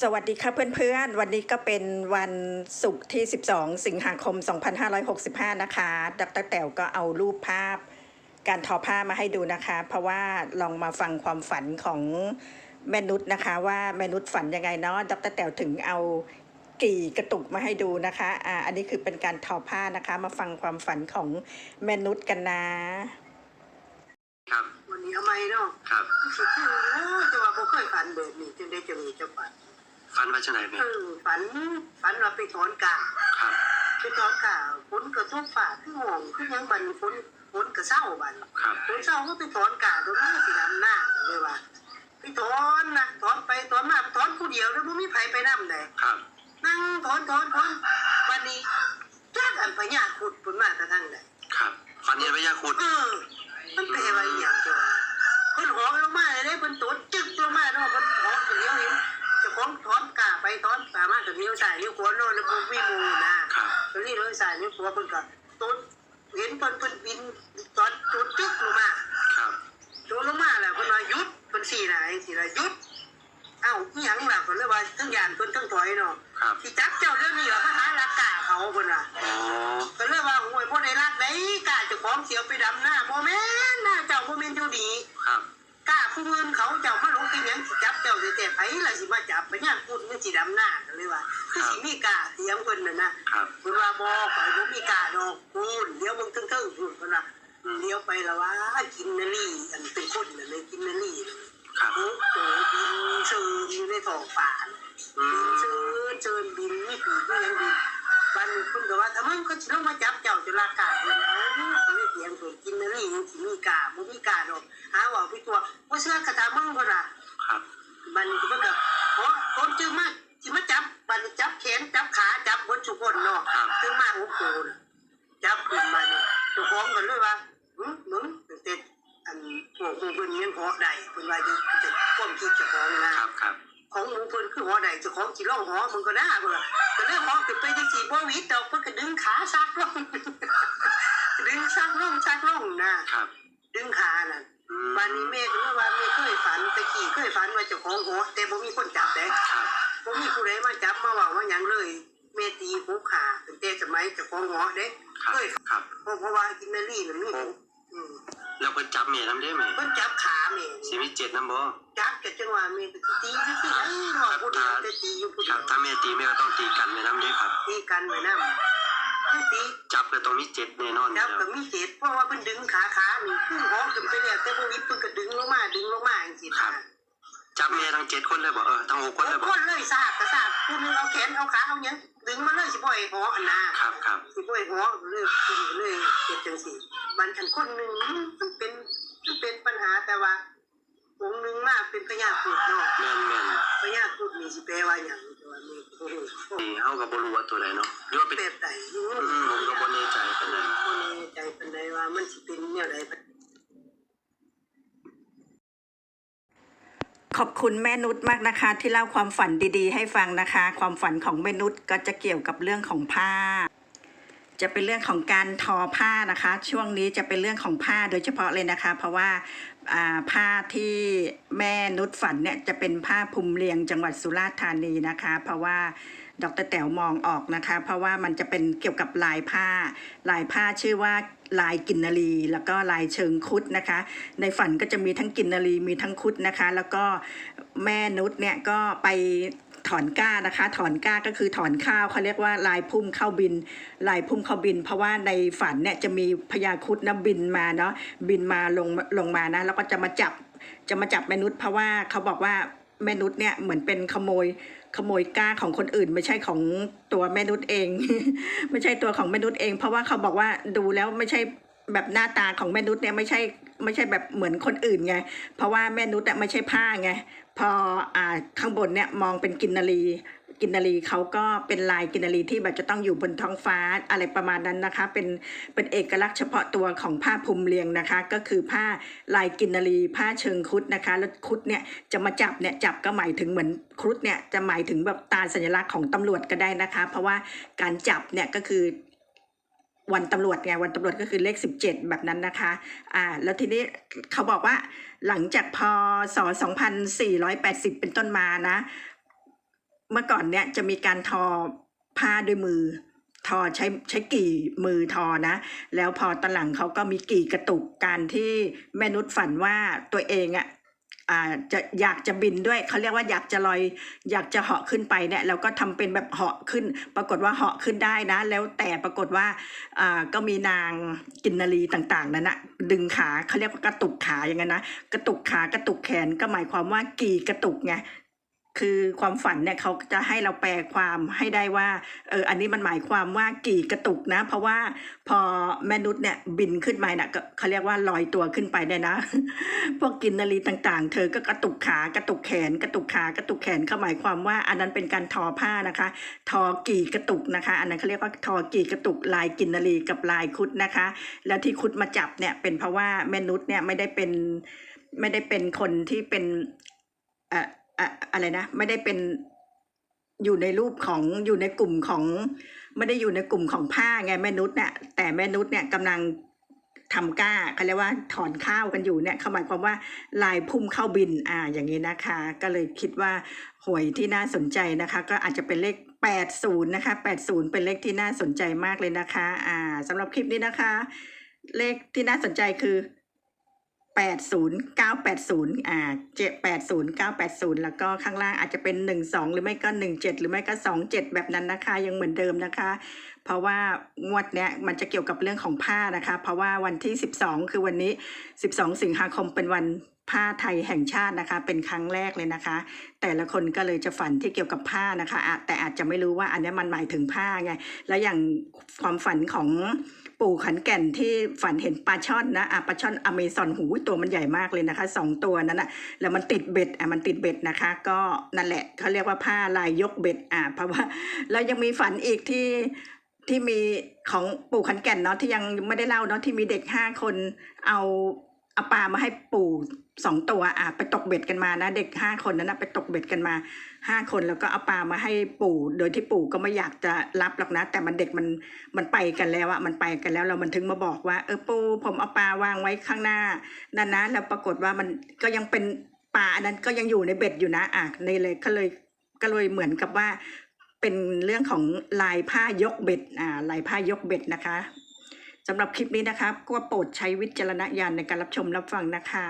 สวัสดีค่ะเพื่อนๆ วันนี้ก็เป็นวันศุกร์ที่ 12 สิงหาคม 2565 นะคะ ดรแต๋วก็เอารูปภาพ การทอผ้ามาให้ดูนะคะ เพราะว่าลองมาฟังความฝันของแม่นุษนะคะ ว่าแม่นุษฝันยังไงเนาะ ดรแต๋วถึงเอากี่กระตุกมาให้ดูนะคะ อ่า อันนี้คือเป็นการทอผ้านะคะ มาฟังความฝันของแม่นุษกันนะ ครับ นนี้เอาไหมเนาะครับสิคือโอ้แต่ว่าบ่เคยฝันแบบนี้จึงได้จะมีเจ้าฝันฟันว่าจะไหนแม่เออฝันฝันว่าไปถอนกาครับไปถอนกาฝนกระทบฝ่าคือห่วงคือหยังบันฝนฝนกระเศร้าบันครับฝนเศร้าก็ไปถอนกาตรงนี้สิดำหน้ากันเลยว่าไปถอนนะถอนไปถอนมาถอนผู้เดียวแล้วบ่มีไผไปนำได้ครับนั่งถอนถอนถอนวันนี้จักอันพญาขุดปุ่นมาแต่ทางใดครับฟันเย็นพยาคุดเออ มันแปลว่าอหย่างจ้ะเพิ่นหอมลงมาเลยเด้เพิ่นตัวจึกลงมาเนาะเพิ่นหอมกันเดียวเห็นเจ้าของถอนกาไปถอนกามากันเดียวใส่นิ้วขวาโน่นแล้วก็วิ่งมูนะครับก็นี่เลยใส่นิ้วขวาเพิ่นก็ตัวเห็นเพิ่นเพิ่นบินตอนตัวจึกลงมาครับตัวลงมาแล้วเพิ่นว่าหยุดเพิ่นสี่ไหนสี่ไหนหยุดเอ้าอีหยังล่ะเพิ่นเลยว่าทั้งยานเพิ่นทั้งถอยเนาะครับที่จับเจ้าเรื่องนี้ล่ะพระหารักกา เขาเพิ่นน่ะอ๋อก็เลยว่าโอ้ยพ่อได้รักได้กล้าเจะของเสียวไปดำหน้าโมแม่นหน้าเจ้าโมเมนอยู่ดีครับกล้าผู้อื่นเขาเจ้ามาลงกินหยังสิจับเจ้าแต่แต่ไผล่ะสิมาจับไปย่างพูดมันสิดำหน้ากันเลยว่าคือสิมีกล้าเสียงเพิ่นน่ะนะครับเพิ่นว่าบ่ข่อยบ่มีกล้าดอกพูนเดี๋ยวมึงเทิงๆพูนเพิ่นว่าเลี้ยวไปแล้วว่ากินนาลีอันเป็นคนน่ะเลยกินนาลีครับโอ้โหบินเชิญอยู่ในท้องฟ้าน่ะอืบินมเชิญเชิญบิน ก็ว่าถ้ามึงก็สิลงมาจับเจ้าจะลากาเลยนะเขาเลยเถียงตัวกินนาลียังสิมีกาบ่มีกาดอกหาว่าพี่ตัวว่าเชื่อกระทามึงบ่ล่ะครับบ้านก็มันก็โอ้คนจึงมาสิมาจับบ้านจับแขนจับขาจับบนทุกคนเนาะถึงมากโอ้โหจับขึ้นมาเนี่ยจ้าของกันเลยว่าหึมึงเต็ดอันพวกมึงเพิ่นยังหอได้เพิ่นว่าอยู่จะความคิดจ้าของนะครับครับของหมูเพิ่นคือหอใดจ้าของสิร้องหอมึงก็น่าพุ่นล่ะก็เลยหอขึ้นไปจังซี่บ่หวิดดอกเพิ่นก็ดึงขาซักลง ดึงซักลงซักลงนะครับ ดึงขาน่ะอืม วันนี้แม่ก็เลยว่าแม่เคยฝันตะกี้เคยฝันว่าเจ้าของหอแต่บ่มีคนจับเด้ครับ บ่มีผู้ใดมาจับมาเว้าว่าหยังเลยแม่ตีหูขาตั้งแต่สมัยเจ้าของหอเด้ครับเคยครับ เพราะเพราะว่ากินนารีน่ะมีหูอืม แล้วเพิ่นจับเมียน้ำได้ไหมเพิ่นจับขาแม่ชีวิตเจ็ดน้ำบ่จับก็จังว่าแม่ก็สิตีอยู่ที่ไหนเนาะผู้เดียวแต่ตีอยู่ผู้คเดีรัยบวถ้าแม่ตีแม่ก็ต้องตีกันแม่น้ำได้ครับ ตีกันไว้นำคือตีจับก็ต้องมีเจ็ดแน่นอนอยู่จับแล้วก็มีเศษเพราะว่าเพิ่นดึงขาขานี่ขึ้นห้องขึ้นไปแล้วแต่พวกนี้เพิ่นก็ดึงลงมาดึงลงมาจังซี่นะจับแม่ทั้งเจ็ดคนเลยบ่เออทั้งหกคนเลยโอ้บ่คนเลยสากกระสากผู้หนึงเอาแขนเอาขาเอาหยังดึงมาเลยสิบ่ให้หออันน่ะ ครับครับสิบ่ให้หอเลยเพิ่นก็เลยเฮ็ดจังซี่ บันอันคนหนึงมันเป็นมันเป็นปัญหาแต่ว่าองค์หนึงมาเป็นพญาครุฑเนาะแม่นแม่นพญาครุฑนี่สิแปลว่าหยังแต่ว่ามีโอ้โหนี่เฮาก็บ่รู้ว่าตัวใดเนาะหรือว่าเป็นแบบใดอยู่อืมผมก็บ่แน่ใจปานใดบ่แน่ใจปานใดว่ามันสิเป็นแนวใดขอบคุณแม่นุชมากนะคะ ที่เล่าความฝันดีๆ ให้ฟังนะคะ ความฝันของแม่นุชก็จะเกี่ยวกับเรื่องของผ้า จะเป็นเรื่องของการทอผ้านะคะ ช่วงนี้จะเป็นเรื่องของผ้าโดยเฉพาะเลยนะคะ เพราะว่าผ้าที่แม่นุชฝันเนี่ยจะเป็นผ้าภูมิเลียงจังหวัดสุราษฎร์ธานีนะคะ เพราะว่าดรแต๋วมองออกนะคะ เพราะว่ามันจะเป็นเกี่ยวกับลายผ้า ลายผ้าชื่อว่าลายกินนารีแล้วก็ลายเชิงคุดนะคะ ในฝันก็จะมีทั้งกินนารีมีทั้งคุดนะคะ แล้วก็แม่นุชเนี่ยก็ไป ถอนก้านะคะ ถอนก้าก็คือถอนข้าวเขาเรียกว่าลายพุ่มเข้าบิน ลายพุ่มเข้าบิน เพราะว่าในฝันเนี่ยจะมีพญาครุดนะบินมาเนาะบินมาลงลงมานะแล้วก็จะมาจับจะมาจับแม่นุชเพราะว่าเขาบอกว่าแม่นุชเนี่ยเหมือนเป็นขโมยขโมยก้าของคนอื่น ไม่ใช่ของตัวแม่นุชเอง ไม่ใช่ตัวของแม่นุชเอง เพราะว่าเขาบอกว่าดูแล้วไม่ใช่แบบหน้าตาของแม่นุชเนี่ยไม่ใช่ไม่ใช่แบบเหมือนคนอื่นไง เพราะว่าแม่นุชอะไม่ใช่ผ้าไง พออ่าข้างบนเนี่ยมองเป็นกินนารีกินนารีเขาก็เป็นลายกินนารีที่แบบจะต้องอยู่บนท้องฟ้าอะไรประมาณนั้นนะคะ เป็นเป็นเอกลักษณ์เฉพาะตัวของผ้าภูมิเลียงนะคะ ก็คือผ้าลายกินนารีผ้าเชิงครุดนะคะ แล้วครุดเนี่ยจะมาจับเนี่ยจับก็หมายถึงเหมือนครุดเนี่ยจะหมายถึงแบบตาสัญลักษณ์ของตำรวจก็ได้นะคะ เพราะว่าการจับเนี่ยก็คือ วันตำรวจไงวันตำรวจก็คือเลข 17 แบบนั้นนะคะอ่าแล้วทีนี้เขาบอกว่าหลังจากพศ2480 เป็นต้นมานะ เมื่อก่อนเนี่ยจะมีการทอผ้าด้วยมือ ทอใช้ใช้กี่มือทอนะ แล้วพอตอนหลังเขาก็มีกี่กระตุกการที่แม่นุชฝันว่าตัวเองอะ จะอยากจะบินด้วยเขาเรียกว่าอยากจะลอย อยากจะเหาะขึ้นไปเนี่ยแล้วก็ทำเป็นแบบเหาะขึ้น ปรากฏว่าเหาะขึ้นได้นะ แล้วแต่ปรากฏว่าอ่าก็มีนางกินนารีต่างๆนั่นนะดึงขาเขาเรียกว่ากระตุกขาอย่างนั้นนะกระตุกขากระตุกแขนก็หมายความว่ากี่กระตุกไง คือความฝันเนี่ยเขาจะให้เราแปลความให้ได้ว่าเอออันนี้มันหมายความว่ากี่กระตุกนะ เพราะว่าพอแมนุษย์เนี่ยบินขึ้นไปน่ะก็เขาเรียกว่าลอยตัวขึ้นไปเนี่ยนะ พวกกินนารีต่างๆ เธอก็กระตุกขากระตุกแขน กระตุกขากระตุกแขนเขาหมายความว่า อันนั้นเป็นการทอผ้านะคะ ทอกี่กระตุกนะคะ อันนั้นเขาเรียกว่าทอกี่กระตุกลายกินนารีกับลายคุดนะคะ แล้วที่คุดมาจับเนี่ยเป็นเพราะว่าแมนุษย์เนี่ยไม่ได้เป็นไม่ได้เป็นคนที่เป็นเอ่อ อะอะไรนะ ไม่ได้เป็นอยู่ในรูปของอยู่ในกลุ่มของ ไม่ได้อยู่ในกลุ่มของผ้าไงแม่นุษเนี่ยแต่แม่นุษเนี่ยกำลังทำก้าเขาเรียกว่าถอนข้าวกันอยู่เนี่ยเขาหมายความว่าลายพุ่มเข้าบินอ่าอย่างนี้นะคะ ก็เลยคิดว่าหวยที่น่าสนใจนะคะ ก็อาจจะเป็นเลข 80 นะคะ 80 เป็นเลขที่น่าสนใจมากเลยนะคะ อ่าสำหรับคลิปนี้นะคะ เลขที่น่าสนใจคือ แปดศูนย์เก้าแปดศูนย์อ่าเจ็ดแปดศูนย์เก้าแปดศูนย์แล้วก็ข้างล่างอาจจะเป็นหนึ่งสองหรือไม่ก็หนึ่งเจ็ดหรือไม่ก็สองเจ็ดแบบนั้นนะคะ ยังเหมือนเดิมนะคะ เพราะว่างวดเนี้ยมันจะเกี่ยวกับเรื่องของผ้านะคะ เพราะว่าวันที่สิบสองคือวันนี้สิบสองสิงหาคมเป็นวันผ้าไทยแห่งชาตินะคะ เป็นครั้งแรกเลยนะคะ แต่ละคนก็เลยจะฝันที่เกี่ยวกับผ้านะคะแต่อาจจะไม่รู้ว่าอันนี้มันหมายถึงผ้าไง แล้วอย่างความฝันของปู่ขันแก่นที่ฝันเห็นปลาช่อนนะอะปลาช่อนอเมซอนหูตัวมันใหญ่มากเลยนะคะสองตัวนั้นอะแล้วมันติดเบ็ดอะมันติดเบ็ดนะคะ ก็นั่นแหละเขาเรียกว่าผ้าลายยกเบ็ดอะเพราะว่าแล้วยังมีฝันอีกที่ ที่มีของปู่ขันแก่นเนาะที่ยังไม่ได้เล่าเนาะที่มีเด็กห้าคนเอาเอาปลามาให้ปู่สองตัวอะไปตกเบ็ดกันมานะ เด็กห้าคนนั้นนะไปตกเบ็ดกันมาห้าคนแล้วก็เอาปลามาให้ปู่ โดยที่ปู่ก็ไม่อยากจะรับหรอกนะ แต่มันเด็กมันมันไปกันแล้วอะมันไปกันแล้วเรามันถึงมาบอกว่า เออปู่ผมเอาปลาวางไว้ข้างหน้านั่นนะแล้วปรากฏว่ามันก็ยังเป็นปลาอันนั้นก็ยังอยู่ในเบ็ดอยู่นะอะในเลยก็เลยก็เลยเหมือนกับว่า เป็นเรื่องของลายผ้ายกเบ็ดอ่าลายผ้ายกเบ็ดนะคะสำหรับคลิปนี้นะคะก็โปรดใช้วิจารณญาณในการรับชมรับฟังนะคะ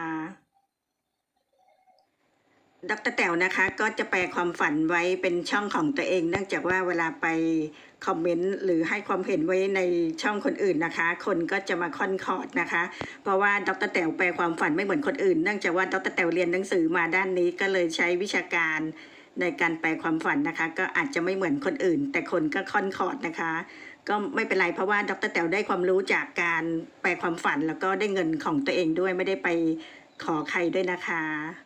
ดรแต๋วนะคะก็จะแปลความฝันไว้เป็นช่องของตัวเอง เนื่องจากว่าเวลาไปคอมเมนต์หรือให้ความเห็นไว้ในช่องคนอื่นนะคะ คนก็จะมาค่อนคอร์ดนะคะ เพราะว่าดรแต๋วแปลความฝันไม่เหมือนคนอื่น เนื่องจากว่าดรแต๋วเรียนหนังสือมาด้านนี้ก็เลยใช้วิชาการ ในการแปลความฝันนะคะ ก็อาจจะไม่เหมือนคนอื่น แต่คนก็ค่อนคอร์ดนะคะ ก็ไม่เป็นไรเพราะว่าดรแต๋วได้ความรู้จากการแปลความฝันแล้วก็ได้เงินของตัวเองด้วยไม่ได้ไปขอใครด้วยนะคะ